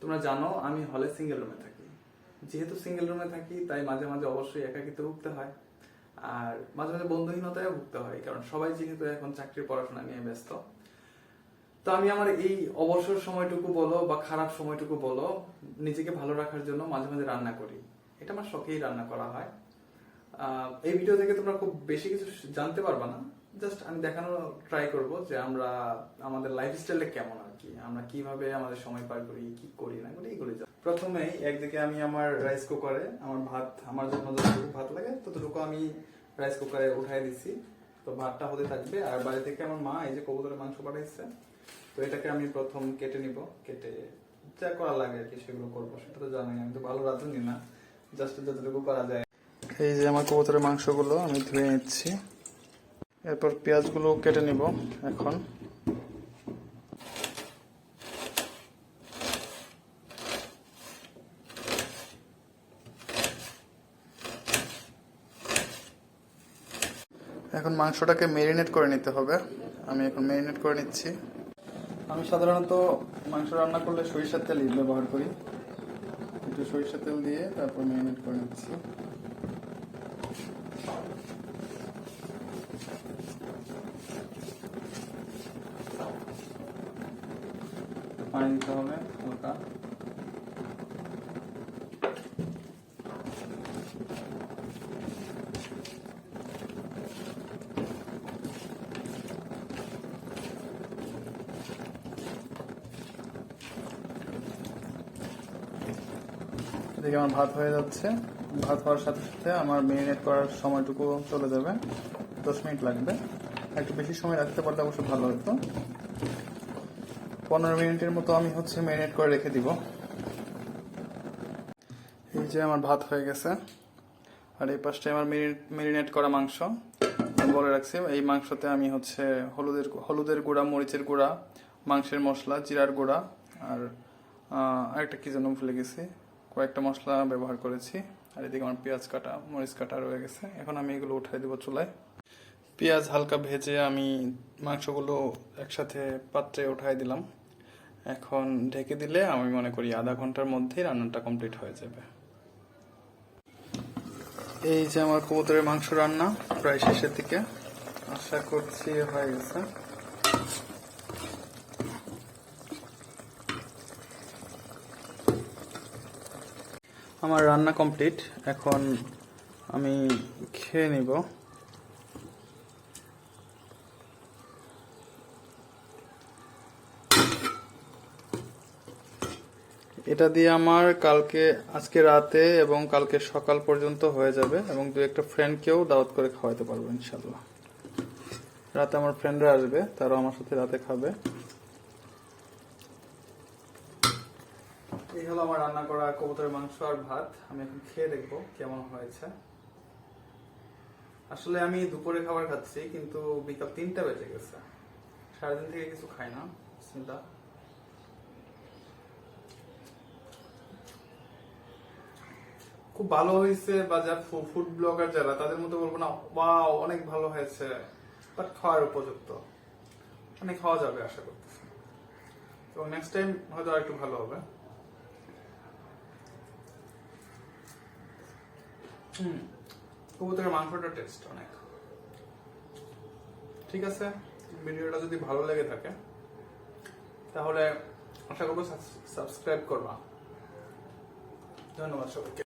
তোমরা জানো, আমি হলে সিঙ্গেল রুমে থাকি। যেহেতু সিঙ্গেল রুমে থাকি, তাই মাঝে মাঝে অবশ্যই একাকিতে ভুগতে হয়। আর মাঝে মাঝে বন্ধুহীনতায় ভুগতে হয়, কারণ সবাই যেহেতু এখন চাকরির পড়াশোনা নিয়ে ব্যস্ত। তো আমি আমার এই অবসর সময়টুকু বলো বা খারাপ সময়টুকু বলো, নিজেকে ভালো রাখার জন্য মাঝে মাঝে রান্না করি। এটা আমার শখেই রান্না করা হয়। এই ভিডিও থেকে তোমরা খুব বেশি কিছু জানতে পারবা না। জাস্ট আমি দেখানোর ট্রাই করব যে আমরা আমাদের লাইফস্টাইলটা কেমন আর কি। আমরা কীভাবে আমাদের সময় পার করি, কি করি না করি এগুলো জানি। প্রথমেই একদিকে আমি আমার রাইস কুকারে আমার ভাত, আমার জন্য যতটুকু ভাত লাগে, ততটুকু আমি রাইস কুকারে উঠাই দিছি। তো ভাতটা হতে থাকবে। আর বাড়ি থেকে আমার মা এই যে কবুতরের মাংস পাঠাইছে, তো এটাকে আমি প্রথম কেটে নিব। কেটে যা করা লাগে আর কি, সেগুলো করব। সেটা তো জানোই, আমি তো ভালো রাঁধুনি না। জাস্ট যতটুকু করা যায়। এই যে আমার কবুতরের মাংসগুলো আমি ধুয়ে নিচ্ছি। এরপর পেঁয়াজগুলো কেটে নিব এখন। এখন মাংসটাকে মেরিনেট করে নিতে হবে। আমি এখন মেরিনেট করে নিচ্ছি। আমি সাধারণত মাংস রান্না করলে সরিষার তেল ব্যবহার করি। একটু সরিষার তেল দিয়ে তারপর মেরিনেট করে নিচ্ছি। পানি দিতে হবে হালকা এদিকে আমার ভাত হয়ে যাচ্ছে। ভাত হওয়ার সাথে সাথে আমার মেরিনেট করার সময়টুকু চলে যাবে। দশ মিনিট লাগবে। একটু বেশি সময় রাখতে পারলে অবশ্য ভালো হতো। পনেরো মিনিটের মতো আমি হচ্ছে মেরিনেট করে রেখে দিব। এই যে আমার ভাত হয়ে গেছে। আর এই পাশটায় আমার মেরিনেট করা মাংস। বলে রাখছি, এই মাংসতে আমি হচ্ছে হলুদের হলুদের গুঁড়া, মরিচের গুঁড়া, মাংসের মশলা, জিরার গুঁড়া, আর আরেকটা কি যেন ভুলে গেছি। কয়েকটা মশলা ব্যবহার করেছি। আর এদিকে আমার পেঁয়াজ কাটা, মরিচ কাটা রয়ে গেছে। এখন আমি এগুলো উঠাই দেবো চুলায়। পেঁয়াজ হালকা ভেজে আমি মাংসগুলো একসাথে পাত্রে উঠাই দিলাম। এখন ঢেকে দিলে আমি মনে করি আধা ঘণ্টার মধ্যেই রান্নাটা কমপ্লিট হয়ে যাবে। এই যে আমার কবুতরের মাংস রান্না প্রায় শেষের দিকে। আশা করছি হয়ে গেছে। আমার রান্না কমপ্লিট এখন আমি খেয়ে নিব। এটা দিয়ে আমার কালকে, আজকে রাতে এবং কালকে সকাল পর্যন্ত হয়ে যাবে এবং দু একটা ফ্রেন্ডকেও দাওয়াত করে খাওয়াতে পারব ইনশাল্লাহ রাতে আমার ফ্রেন্ডরা আসবে, তারাও আমার সাথে রাতে খাবে। এই হলো আমার রান্না করা কবুতরের মাংস আর ভাত। আমি এখন খেয়ে দেখব কেমন হয়েছে। আসলে আমি দুপুরে খাবার খাচ্ছি, কিন্তু বিকাল তিনটা বেজে গেছে। সারাদিন থেকে কিছু খাই না, বিসমিল্লাহ। খুব ভালো হয়েছে বা যা ফুড ব্লগার যারা, তাদের মতো বলব না, ওয়াও, অনেক ভালো হয়েছে। বাট খাওয়ার উপযুক্ত। মানে খাওয়া যাবে আশা করতেছি। এবং নেক্সট টাইম হয়তো আর একটু ভালো হবে। হুম। কবুতরের মাংসটা টেস্ট অনেক। ঠিক আছে? ভিডিওটা যদি ভালো লেগে থাকে, তাহলে আশা করব সাবস্ক্রাইব করবা। ধন্যবাদ সবাইকে।